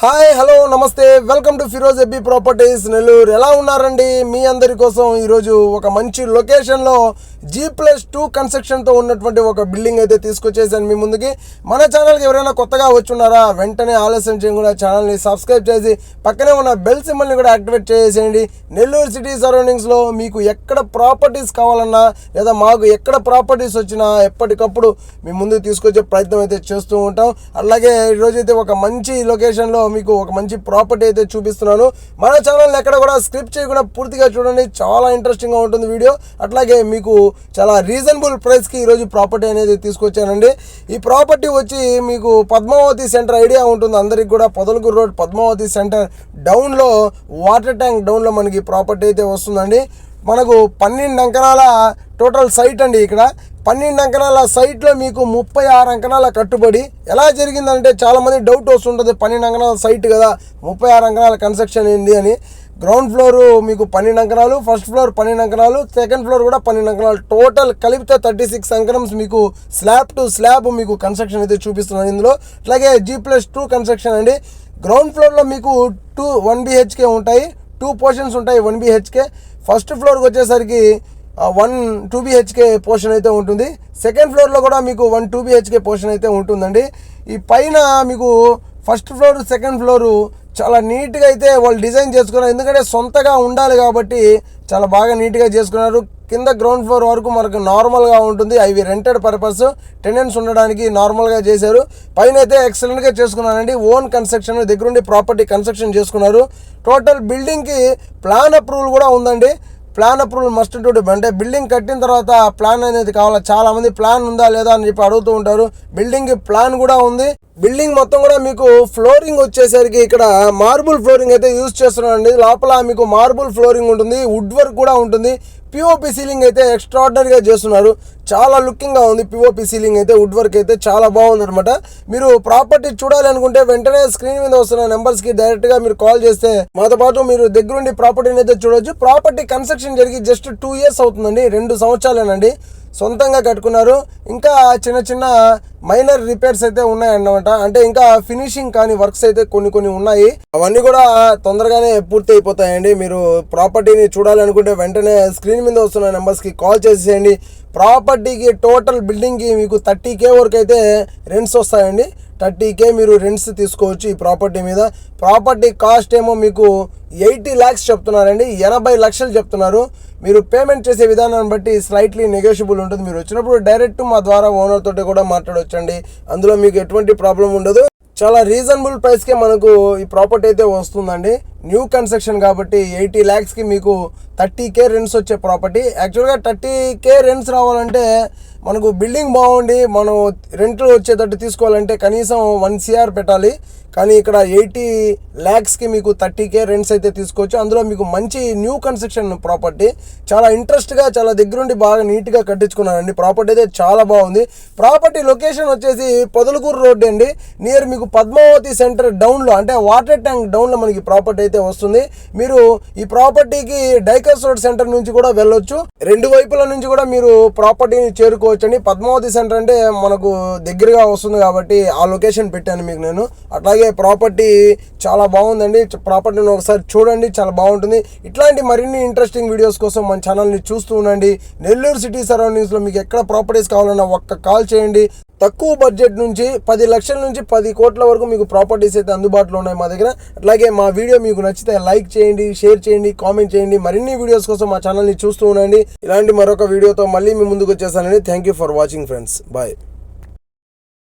Hi hello నమస్తే. Welcome to Firoz ఎబ్బీ properties. Nellore. ఎలా ఉన్నారండి? మీ అందరి కోసం ఈరోజు ఒక మంచి లొకేషన్లో జీ ప్లస్ టూ కన్స్ట్రక్షన్తో ఉన్నటువంటి ఒక బిల్డింగ్ అయితే తీసుకొచ్చేసాను మీ ముందుకి. మన ఛానల్కి ఎవరైనా కొత్తగా వచ్చున్నారా వెంటనే ఆలస్యం చేయకుండా ఛానల్ని సబ్స్క్రైబ్ చేసి పక్కనే ఉన్న బెల్ సింబల్ని కూడా యాక్టివేట్ చేసేయండి. నెల్లూరు సిటీ సరౌండింగ్స్లో మీకు ఎక్కడ ప్రాపర్టీస్ కావాలన్నా లేదా మాకు ఎక్కడ ప్రాపర్టీస్ వచ్చినా ఎప్పటికప్పుడు మీ ముందుకు తీసుకొచ్చే ప్రయత్నం అయితే చేస్తూ ఉంటాం. అలాగే ఈరోజు అయితే ఒక మంచి లొకేషన్లో మీకు ఒక మంచి ప్రాపర్టీ అయితే చూపిస్తున్నాను. మన ఛానల్ ఎక్కడ కూడా స్క్రిప్ట్ చేయకుండా పూర్తిగా చూడండి. చాలా ఇంట్రెస్టింగ్గా ఉంటుంది వీడియో. అట్లాగే మీకు చాలా రీజనబుల్ ప్రైస్కి ఈరోజు ప్రాపర్టీ అనేది తీసుకొచ్చానండి. ఈ ప్రాపర్టీ వచ్చి మీకు పద్మావతి సెంటర్ ఐడియా ఉంటుంది. అందరికి కూడా పొదలకూరు రోడ్ పద్మావతి సెంటర్ డౌన్లో వాటర్ ట్యాంక్ డౌన్లో మనకి ప్రాపర్టీ అయితే వస్తుందండి. మనకు పన్నెండు అంకరాల టోటల్ సైట్ అండి ఇక్కడ. పన్నెండు అంకణాల సైట్లో మీకు ముప్పై ఆరు అంకణాల కట్టుబడి. ఎలా జరిగిందంటే చాలామంది డౌట్ వస్తుంటుంది పన్నెండు అంకణాల సైట్ కదా ముప్పై ఆరు అంకణాల కన్స్ట్రక్షన్ ఏంది అని. గ్రౌండ్ ఫ్లోర్ మీకు పన్నెండు అంకణాలు ఫస్ట్ ఫ్లోర్ పన్నెండు అంకణాలు సెకండ్ ఫ్లోర్ కూడా పన్నెండు అంకణాలు. టోటల్ కలిపితే థర్టీ సిక్స్ అంకణమ్స్ మీకు స్లాబ్ టు స్లాబ్ మీకు కన్స్ట్రక్షన్ అయితే చూపిస్తున్నాను ఇందులో. అట్లాగే జీ ప్లస్ టూ కన్స్ట్రక్షన్ అండి. గ్రౌండ్ ఫ్లోర్లో మీకు టూ వన్ బిహెచ్కే ఉంటాయి టూ పోర్షన్స్ ఉంటాయి వన్ బిహెచ్కే ఫస్ట్ ఫ్లోర్కి వచ్చేసరికి వన్ టూ బిహెచ్కే పోర్షన్ అయితే ఉంటుంది. సెకండ్ ఫ్లోర్లో కూడా మీకు వన్ టూ బిహెచ్కే పోర్షన్ అయితే ఉంటుందండి. ఈ పైన మీకు ఫస్ట్ ఫ్లోర్ సెకండ్ ఫ్లోరు చాలా నీట్గా అయితే వాళ్ళు డిజైన్ చేసుకున్నారు. ఎందుకంటే సొంతగా ఉండాలి కాబట్టి చాలా బాగా నీట్గా చేసుకున్నారు. కింద గ్రౌండ్ ఫ్లోర్ వరకు మనకు నార్మల్గా ఉంటుంది. అవి రెంటెడ్ పర్పస్ టెనెంట్స్ ఉండడానికి నార్మల్గా చేశారు. పైన అయితే ఎక్సలెంట్గా చేసుకున్నారండి. ఓన్ కన్స్ట్రక్షన్ దగ్గరుండి ప్రాపర్టీ కన్స్ట్రక్షన్ చేసుకున్నారు. టోటల్ బిల్డింగ్కి ప్లాన్ అప్రూవల్ కూడా ఉందండి. ప్లాన్ అప్రూవల్ మస్ట్ టు అంటే బిల్డింగ్ కట్టిన తర్వాత ప్లాన్ అనేది కావాలి? చాలా మంది ప్లాన్ ఉందా లేదా అని చెప్పి అడుగుతూ ఉంటారు. బిల్డింగ్ ప్లాన్ కూడా ఉంది. బిల్డింగ్ మొత్తం కూడా మీకు ఫ్లోరింగ్ వచ్చేసరికి ఇక్కడ మార్బుల్ ఫ్లోరింగ్ అయితే యూజ్ చేస్తున్నానండి లోపల మీకు మార్బుల్ ఫ్లోరింగ్ ఉంటుంది వుడ్ వర్క్ కూడా ఉంటుంది. పిఓపి సీలింగ్ అయితే ఎక్స్ట్రాడినరీగా చేస్తున్నారు. చాలా లుకింగ్గా ఉంది. పిఓపి సీలింగ్ అయితే వుడ్ వర్క్ అయితే చాలా బాగుంది అనమాట మీరు ప్రాపర్టీ చూడాలి అనుకుంటే వెంటనే స్క్రీన్ మీద వస్తున్న నెంబర్స్కి డైరెక్ట్గా మీరు కాల్ చేస్తే మాతో పాటు మీరు దగ్గరుండి ప్రాపర్టీని అయితే చూడొచ్చు. ప్రాపర్టీ కన్స్ట్రక్షన్ జరిగి జస్ట్ టూ ఇయర్స్ అవుతుందండి. రెండు సంవత్సరాలేనండి. సొంతంగా కట్టుకున్నారు. ఇంకా చిన్న చిన్న మైనర్ రిపేర్స్ అయితే ఉన్నాయన్నమాట. అంటే ఇంకా ఫినిషింగ్ కానీ వర్క్స్ అయితే కొన్ని కొన్ని ఉన్నాయి. అవన్నీ కూడా తొందరగానే పూర్తి అయిపోతాయండి. మీరు ప్రాపర్టీని చూడాలనుకుంటే వెంటనే స్క్రీన్ మీద వస్తున్న నెంబర్స్కి కాల్ చేసేయండి. ప్రాపర్టీకి టోటల్ బిల్డింగ్కి మీకు థర్టీ కే వరకు అయితే రెంట్స్ వస్తాయండి. థర్టీ కే మీరు రెంట్స్ తీసుకోవచ్చు ఈ ప్రాపర్టీ మీద. ప్రాపర్టీ కాస్ట్ ఏమో మీకు ఎయిటీ ల్యాక్స్ చెప్తున్నారండి. ఎనభై లక్షలు చెప్తున్నారు. మీరు పేమెంట్ చేసే విధానాన్ని బట్టి స్లైట్లీ నెగోషియబుల్ ఉంటుంది. మీరు వచ్చినప్పుడు డైరెక్ట్ మా ద్వారా ఓనర్ తోటి కూడా మాట్లాడవచ్చండి అందులో మీకు ఎటువంటి ప్రాబ్లం ఉండదు. చాలా రీజనబుల్ ప్రైస్కే మనకు ఈ ప్రాపర్టీ అయితే వస్తుందండి. న్యూ కన్స్ట్రక్షన్ కాబట్టి ఎయిటీ ల్యాక్స్కి మీకు థర్టీ కే రెంట్స్ వచ్చే ప్రాపర్టీ యాక్చువల్గా థర్టీ కే రెంట్స్ రావాలంటే మనకు బిల్డింగ్ బాగుండి మనం రెంట్ వచ్చేటట్టు తీసుకోవాలంటే కనీసం వన్ సిఆర్ పెట్టాలి. కానీ ఇక్కడ ఎయిటీ ల్యాక్స్కి మీకు థర్టీ కే రెంట్స్ అయితే తీసుకోవచ్చు. అందులో మీకు మంచి న్యూ కన్స్ట్రక్షన్ ప్రాపర్టీ. చాలా ఇంట్రెస్ట్గా చాలా దగ్గరుండి బాగా నీట్గా కట్టించుకున్నారండి. ప్రాపర్టీ అయితే చాలా బాగుంది. ప్రాపర్టీ లొకేషన్ వచ్చేసి పొదలకూరు రోడ్ అండి. నియర్ మీకు పద్మావతి సెంటర్ డౌన్లో అంటే వాటర్ ట్యాంక్ డౌన్లో మనకి ప్రాపర్టీ అయితే వస్తుంది. మీరు ఈ ప్రాపర్టీకి డైకర్స్ రోడ్ సెంటర్ నుంచి కూడా వెళ్ళొచ్చు. రెండు వైపుల నుంచి కూడా మీరు ప్రాపర్టీని చేరుకోవచ్చండి. పద్మావతి సెంటర్ అంటే మనకు దగ్గరగా వస్తుంది కాబట్టి ఆ లొకేషన్ పెట్టాను మీకు నేను. అట్లాగే ప్రాపర్టీ చాలా బాగుందండి. ప్రాపర్టీని ఒకసారి చూడండి చాలా బాగుంటుంది. ఇట్లాంటి మరిన్ని ఇంట్రెస్టింగ్ వీడియోస్ కోసం మన ఛానల్ని చూస్తూ ఉండండి. నెల్లూరు సిటీ సరౌండింగ్స్లో మీకు ఎక్కడ ప్రాపర్టీస్ కావాలన్నా ఒక్క కాల్ చేయండి. తక్కువ బడ్జెట్ నుంచి పది లక్షల నుంచి పది కోట్ల వరకు మీకు ప్రాపర్టీస్ అయితే అందుబాటులో ఉన్నాయి మా దగ్గర. అట్లాగే మా వీడియో మీకు నచ్చితే లైక్ చేయండి షేర్ చేయండి కామెంట్ చేయండి. మరిన్ని వీడియోస్ కోసం మా ఛానల్ని చూస్తూ ఉండండి. ఇలాంటి మరొక వీడియోతో మళ్ళీ మీ ముందుకు వచ్చేసానండి thank you for watching friends bye